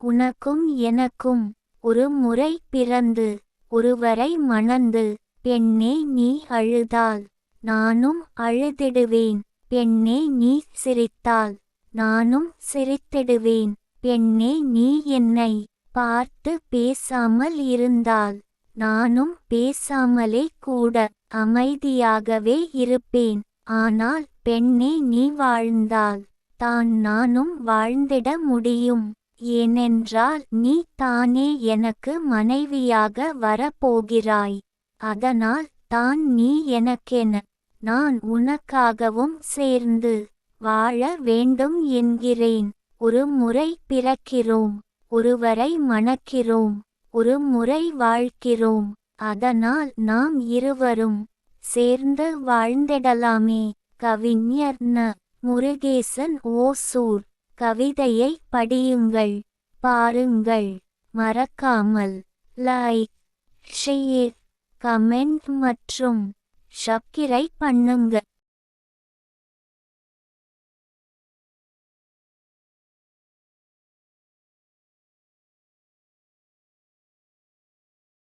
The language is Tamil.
உனக்கும் எனக்கும் ஒரு முறை பிறந்து ஒருவரை மணந்து பெண்ணே நீ அழுதால் நானும் அழுதிடுவேன். பெண்ணே நீ சிரித்தால் நானும் சிரித்திடுவேன். பெண்ணே நீ என்னை பார்த்து பேசாமல் இருந்தால் நானும் பேசாமலே கூட அமைதியாகவே இருப்பேன். ஆனால் பெண்ணே நீ வாழ்ந்தால் தான் நானும் வாழ்ந்திட முடியும். ஏனென்றால் நீ தானே எனக்கு மனைவியாக வரப்போகிறாய். அதனால் தான் நீ எனக்கென நான் உனக்காகவும் சேர்ந்து வாழ வேண்டும் என்கிறேன். ஒரு முறை பிறக்கிறோம் ஒருவரை மணக்கிறோம் ஒரு முறை வாழ்கிறோம் அதனால் நாம் இருவரும் சேர்ந்து வாழ்ந்திடலாமே. கவிஞர் ந. முருகேசன் ஓசூர். கவிதையை படியுங்கள் பாருங்கள் மறக்காமல் லைக் ஷேர் கமெண்ட் மற்றும் சப்ஸ்கிரைப் பண்ணுங்க.